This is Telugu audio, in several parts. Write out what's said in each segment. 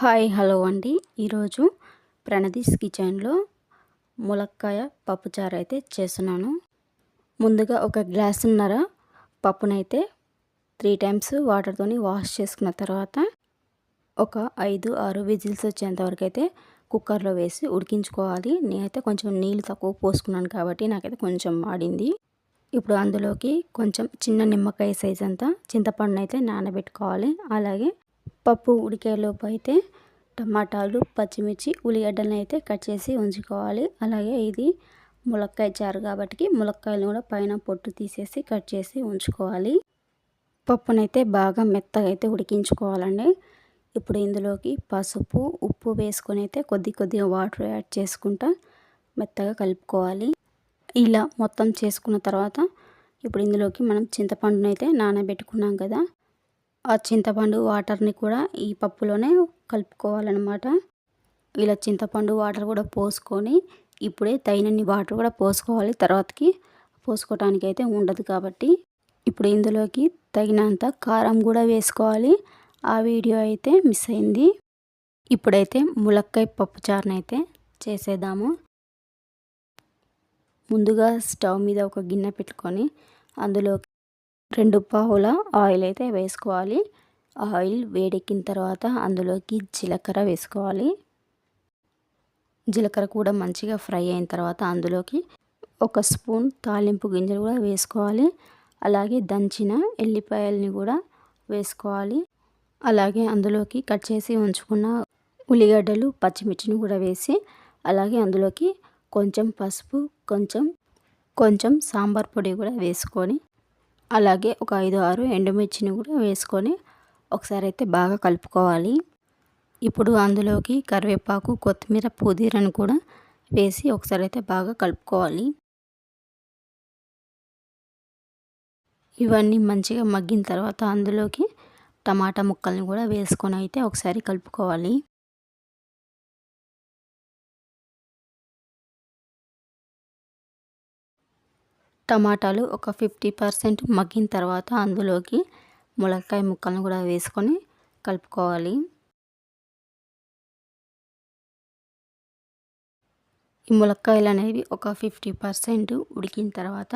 హాయ్ హలో అండి. ఈరోజు ప్రణదీస్ కిచెన్లో ములక్కాయ పప్పుచారు అయితే చేస్తున్నాను. ముందుగా ఒక గ్లాసున్నర పప్పునైతే త్రీ టైమ్స్ వాటర్తోని వాష్ చేసుకున్న తర్వాత ఒక ఐదు ఆరు విజిల్స్ వచ్చేంత వరకు అయితే కుక్కర్లో వేసి ఉడికించుకోవాలి. నేనైతే కొంచెం నీళ్ళు తక్కువ పోసుకున్నాను కాబట్టి నాకైతే కొంచెం మాడింది ఇప్పుడు అందులోకి కొంచెం చిన్న నిమ్మకాయ సైజ్ అంతా చింతపండు అయితే నానబెట్టుకోవాలి. అలాగే పప్పు ఉడికేలోపు అయితే టమాటాలు పచ్చిమిర్చి ఉల్లిగడ్డలను అయితే కట్ చేసి ఉంచుకోవాలి. అలాగే ఇది ములక్కాయ చారు కాబట్టి ములక్కాయలు కూడా పైన పొట్టు తీసేసి కట్ చేసి ఉంచుకోవాలి. పప్పునైతే బాగా మెత్తగా అయితే ఉడికించుకోవాలండి. ఇప్పుడు ఇందులోకి పసుపు ఉప్పు వేసుకొని అయితే కొద్ది కొద్దిగా వాటర్ యాడ్ చేసుకుంటా మెత్తగా కలుపుకోవాలి. ఇలా మొత్తం చేసుకున్న తర్వాత ఇప్పుడు ఇందులోకి మనం చింతపండునైతే నానబెట్టుకున్నాం కదా ఆ చింతపండు వాటర్ని కూడా ఈ పప్పులోనే కలుపుకోవాలన్నమాట. ఇలా చింతపండు వాటర్ కూడా పోసుకొని ఇప్పుడే తగినన్ని వాటర్ కూడా పోసుకోవాలి. తర్వాతకి పోసుకోవటానికి అయితే ఉండదు కాబట్టి ఇప్పుడు ఇందులోకి తగినంత కారం కూడా వేసుకోవాలి. ఆ వీడియో అయితే మిస్ అయింది. ఇప్పుడైతే ములక్కాయ పప్పుచారుని అయితే చేసేద్దాము. ముందుగా స్టవ్ మీద ఒక గిన్నె పెట్టుకొని అందులో రెండు పావుల ఆయిల్ అయితే వేసుకోవాలి. ఆయిల్ వేడెక్కిన తర్వాత అందులోకి జీలకర్ర వేసుకోవాలి. జీలకర్ర కూడా మంచిగా ఫ్రై అయిన తర్వాత అందులోకి ఒక స్పూన్ తాలింపు గింజలు కూడా వేసుకోవాలి. అలాగే దంచిన ఎల్లిపాయల్ని కూడా వేసుకోవాలి. అలాగే అందులోకి కట్ చేసి ఉంచుకున్న ఉల్లిగడ్డలు పచ్చిమిర్చిని కూడా వేసి అలాగే అందులోకి కొంచెం పసుపు కొంచెం కొంచెం సాంబార్ పొడి కూడా వేసుకొని అలాగే ఒక ఐదు ఆరు ఎండుమిర్చిని కూడా వేసుకొని ఒకసారి అయితే బాగా కలుపుకోవాలి. ఇప్పుడు అందులోకి కరివేపాకు కొత్తిమీర పుదీరను కూడా వేసి ఒకసారి అయితే బాగా కలుపుకోవాలి. ఇవన్నీ మంచిగా మగ్గిన తర్వాత అందులోకి టమాటా ముక్కల్ని కూడా వేసుకొని అయితే ఒకసారి కలుపుకోవాలి. టమాటాలు ఒక ఫిఫ్టీ పర్సెంట్ మగ్గిన తర్వాత అందులోకి ములక్కాయ ముక్కలను కూడా వేసుకొని కలుపుకోవాలి. ఈ ములక్కాయలు అనేవి ఒక ఫిఫ్టీ పర్సెంట్ ఉడికిన తర్వాత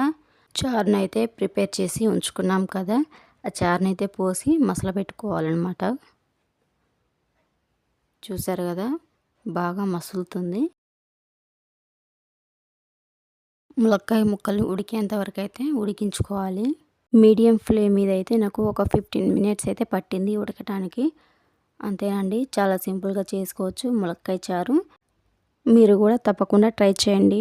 చారును అయితే ప్రిపేర్ చేసి ఉంచుకున్నాం కదా ఆ చారుని అయితే పోసి మసల పెట్టుకోవాలన్నమాట. చూసారు కదా బాగా మసులుతుంది. ములక్కాయ ముక్కలు ఉడికేంత వరకు అయితే ఉడికించుకోవాలి. మీడియం ఫ్లేమ్ మీద అయితే నాకు ఒక ఫిఫ్టీన్ మినిట్స్ అయితే పట్టింది ఉడకటానికి. అంతేనండి చాలా సింపుల్గా చేసుకోవచ్చు ములక్కాయ చారు. మీరు కూడా తప్పకుండా ట్రై చేయండి.